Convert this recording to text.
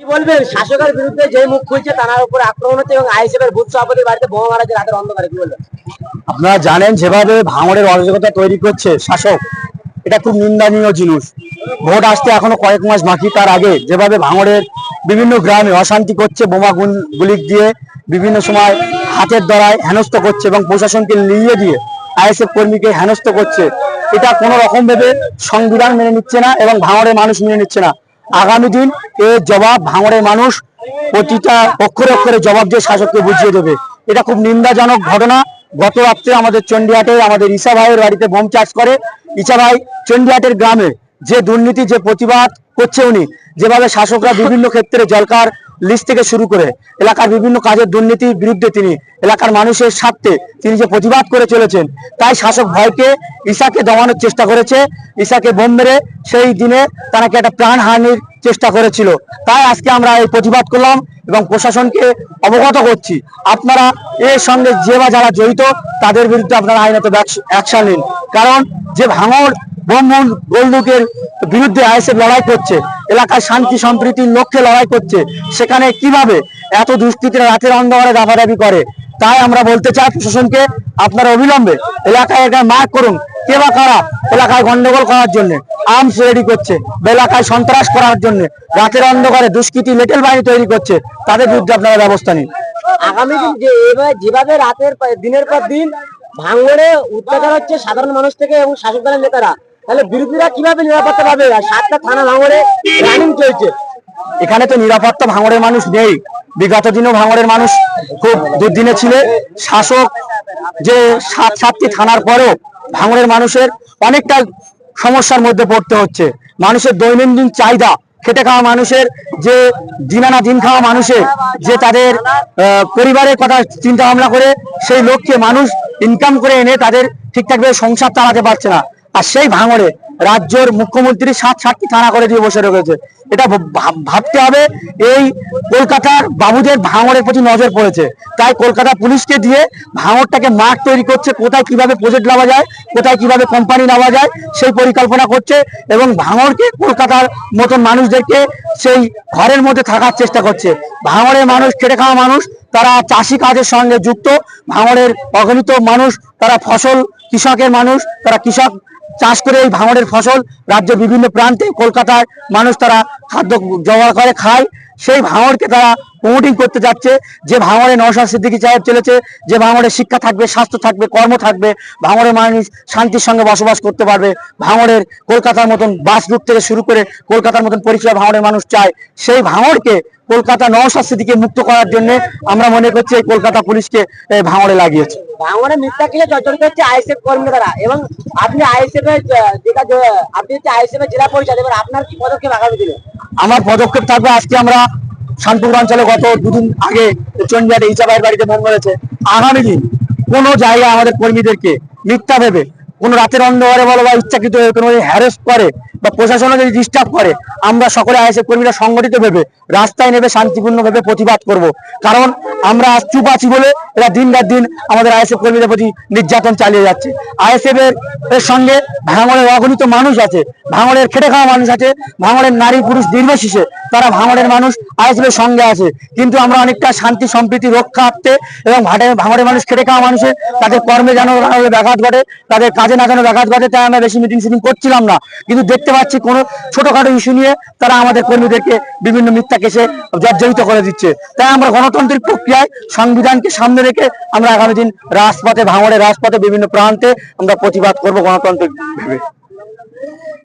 কি বলবেন? শাসকের বিরুদ্ধে যে মুখ খুলছে তার উপর আক্রমণ হচ্ছে এবং আইএসএফ বুথ সভাপতির বাড়িতে বোমা মারা রাতের অন্ধকারে, কি বলবেন? আপনারা জানেন যেভাবে ভাঙড়ের অরাজকতা তৈরি করছে শাসক, এটা খুব নিন্দনীয় জিনিস। ভোট আসতে এখনও কয়েক মাস বাকি, তার আগে যেভাবে ভাঙড়ের বিভিন্ন গ্রামে অশান্তি করছে, বোমা গুলি দিয়ে বিভিন্ন সময় হাতের দ্বারায় হেনস্থ করছে এবং প্রশাসনকে লিয়ে দিয়ে আইএসএফ কর্মীকে হেনস্থ করছে। এটা কোনো রকম ভাবে সংবিধান মেনে নিচ্ছে না এবং ভাঙড়ের মানুষ মেনে নিচ্ছে না। আগামী দিন এর জবাব ভাঙড়ের মানুষ প্রতিটা অক্ষরে অক্ষরে জবাব দিয়ে শাসককে বুঝিয়ে দেবে। এটা খুব নিন্দাজনক ঘটনা। গত রাত্রে আমাদের চন্ডিয়াটে আমাদের ঈশা ভাইয়ের বাড়িতে বোম চাষ করে। ঈশা ভাই চন্ডিয়াটের গ্রামে যে দুর্নীতি, যে প্রতিবাদ করছে উনি, যেভাবে শাসকরা বিভিন্ন ক্ষেত্রে জলকার লিস্ট থেকে শুরু করে এলাকার বিভিন্ন কাজের দুর্নীতির বিরুদ্ধে তিনি এলাকার মানুষের স্বার্থে তিনি যে প্রতিবাদ করে চলেছেন, তাই শাসক ভয়কে ঈশাকে দমানোর চেষ্টা করেছে, ঈশাকে বোম মেরে সেই দিনে তাকে একটা প্রাণহানির চেষ্টা করেছিল। তাই আজকে আমরা এই প্রতিবাদ করলাম এবং প্রশাসনকে অবগত করছি। আপনারা এর সঙ্গে যে বা যারা জড়িত, তাদের বিরুদ্ধে আপনারা আইনত অ্যাকশন নিন। কারণ যে ভাঙর বোমবুল গোলদুকের বিরুদ্ধে আইএসএফ লড়াই করছে এলাকার শান্তি, সম্প্রীতির লক্ষ্যে লড়াই করছে, সেখানে কীভাবে এত দুষ্কৃতীরা রাতের অন্ধকারে দাবাদাবি করে? তাই আমরা বলতে চাই প্রশাসনকে, আপনারা অবিলম্বে এলাকায় এটা মার্ক করুন, কে বা কারা এলাকায় গন্ডগোল করার জন্য আর্মস রেডি করছে এলাকায় সন্ত্রাস করার জন্য, রাতের অন্ধকারে দুষ্কৃতী লেটেল বাহিনী তৈরি করছে, তাদের বিরুদ্ধে আপনারা ব্যবস্থা নিন। আগামী দিন যে যেভাবে রাতের দিনের পর দিন ভাঙড়ে অত্যাচার হচ্ছে সাধারণ মানুষ থেকে এবং শাসক দলের নেতারা তাহলে বিরোধীরা কীভাবে নিরাপত্তা পাবে? সাতটা থানা ভাঙড়ে রানিং চলছে। এখানে তো নিরাপত্তা ভাঙড়ের মানুষ নেই। বিগত দিনেও ভাঙড়ের মানুষ খুব দুর্দিনে ছিল। শাসক যে সাত, সাতটি থানার পরেও ভাঙড়ের মানুষের অনেকটা সমস্যার মধ্যে পড়তে হচ্ছে। মানুষের দৈনন্দিন চাহিদা, খেটে খাওয়া মানুষের যে দিন আনা দিন খাওয়া মানুষের যে তাদের পরিবারের কথা চিন্তা ভাবনা করে সেই লোককে মানুষ ইনকাম করে এনে তাদের ঠিকঠাকভাবে সংসার চালাতে পারছে না। আর সেই ভাঙড়ে রাজ্যের মুখ্যমন্ত্রী সাত সাতটি থানা করে দিয়ে বসে রয়েছে। এটা ভাব- ভাবতে হবে, এই কলকাতার বাবুদের ভাঙড়ের প্রতি নজর পড়েছে। তাই কলকাতা পুলিশকে দিয়ে ভাঙড়টাকে মাঠ তৈরি করছে, কোথায় কীভাবে প্রজেক্ট নেওয়া যায়, কোথায় কীভাবে কোম্পানি নেওয়া যায়, সেই পরিকল্পনা করছে এবং ভাঙড়কে কলকাতার মতন মানুষদেরকে সেই ঘরের মধ্যে থাকার চেষ্টা করছে। ভাঙড়ের মানুষ, খেটে খাওয়া মানুষ, তারা চাষি কাজের সঙ্গে যুক্ত। ভাঙড়ের অগণিত মানুষ, তারা ফসল কৃষকের মানুষ, তারা কৃষক চাষ করে এই ভাঙড়ের ফসল রাজ্যের বিভিন্ন প্রান্তে, কলকাতায় মানুষ তারা খাদ্য জোগাড় করে, খায়। সেই ভাঙড়কে তারা প্রমোটিং করতে যাচ্ছে। যে ভাঙড়ে নওশাদ সিদ্দিকী সাহেব চলেছে, যে ভাঙড়ে শিক্ষা থাকবে, স্বাস্থ্য থাকবে, কর্ম থাকবে ভাঙড়ের মানুষ শান্তির সঙ্গে বসবাস করতে পারবে। ভাঙড়ের কলকাতার মতন বাস রুট থেকে শুরু করে কলকাতার মতন পরিচয় ভাঙড়ের মানুষ চায়। সেই ভাঙড়কে কলকাতা নওশাদ সিদ্দিকে মুক্ত করার জন্য আমরা মনে করছি এই কলকাতা পুলিশকে ভাঙড়ে লাগিয়েছে। ভাঙড়ে মিথ্যা কিলে জর্জরিত হচ্ছে আইএসএফ কর্মী দ্বারা এবং আপনি আইএসএফ এর আপনি হচ্ছে আইএসএফ এর জেলা পরিষদ, এবার আপনার কি পদক্ষেপ আগামী দিনে? আমার পদক্ষেপ থাকবে আজকে আমরা শান্তিপুর অঞ্চলে গত দুদিন আগে চন্ডিয়াতে ইচাবাইয়ের বাড়িতে মন করেছে আগামী দিন কোনো জায়গায় আমাদের কর্মীদেরকে মিথ্যা ভেবে কোনো রাতের অন্ধকারে বলো বা ইচ্ছাকৃত হয়ে কোনো হ্যারেস করে বা প্রশাসনে যদি ডিস্টার্ব করে, আমরা সকলে আইএসএফ কর্মীরা সংগঠিত ভেবে, রাস্তায় নেবে শান্তিপূর্ণ ভাবে প্রতিবাদ করব। কারণ আমরা আজ চুপ আছি বলে এরা দিন রাত দিন আমাদের আইএসএফ কর্মীদের প্রতি নির্যাতন চালিয়ে যাচ্ছে। আইএসএফ এর সঙ্গে ভাঙড়ের অগণিত মানুষ আছে ভাঙড়ের খেটে খাওয়া মানুষ আছে ভাঙড়ের নারী পুরুষ নির্বিশেষে তারা ভাঙড়ের মানুষ আইএসএফ এর সঙ্গে আছে। কিন্তু আমরা অনেকটা শান্তি, সম্প্রীতি রক্ষার্থে এবং ভাটে ভাঙড়ের মানুষ খেটে খাওয়া মানুষের তাদের কর্মে যেন ব্যাঘাত ঘটে, তাদের কাজে না কেন ব্যাঘাত ঘটে তাই আমরা বেশি মিটিং সিটিং করছিলাম না। কিন্তু দেখতে পাচ্ছি কোনো ছোটখাটো ইস্যু নিয়ে তারা আমাদের কর্মীদেরকে বিভিন্ন মিথ্যা কেসে জর্জরিত করে দিচ্ছে। তাই আমরা গণতান্ত্রিক প্রক্রিয়ায় সংবিধানকে সামনে রেখে আমরা আগামী দিন রাজপথে, ভাঙড়ে রাজপথে বিভিন্ন প্রান্তে আমরা প্রতিবাদ করব গণতান্ত্রিক ভেবে।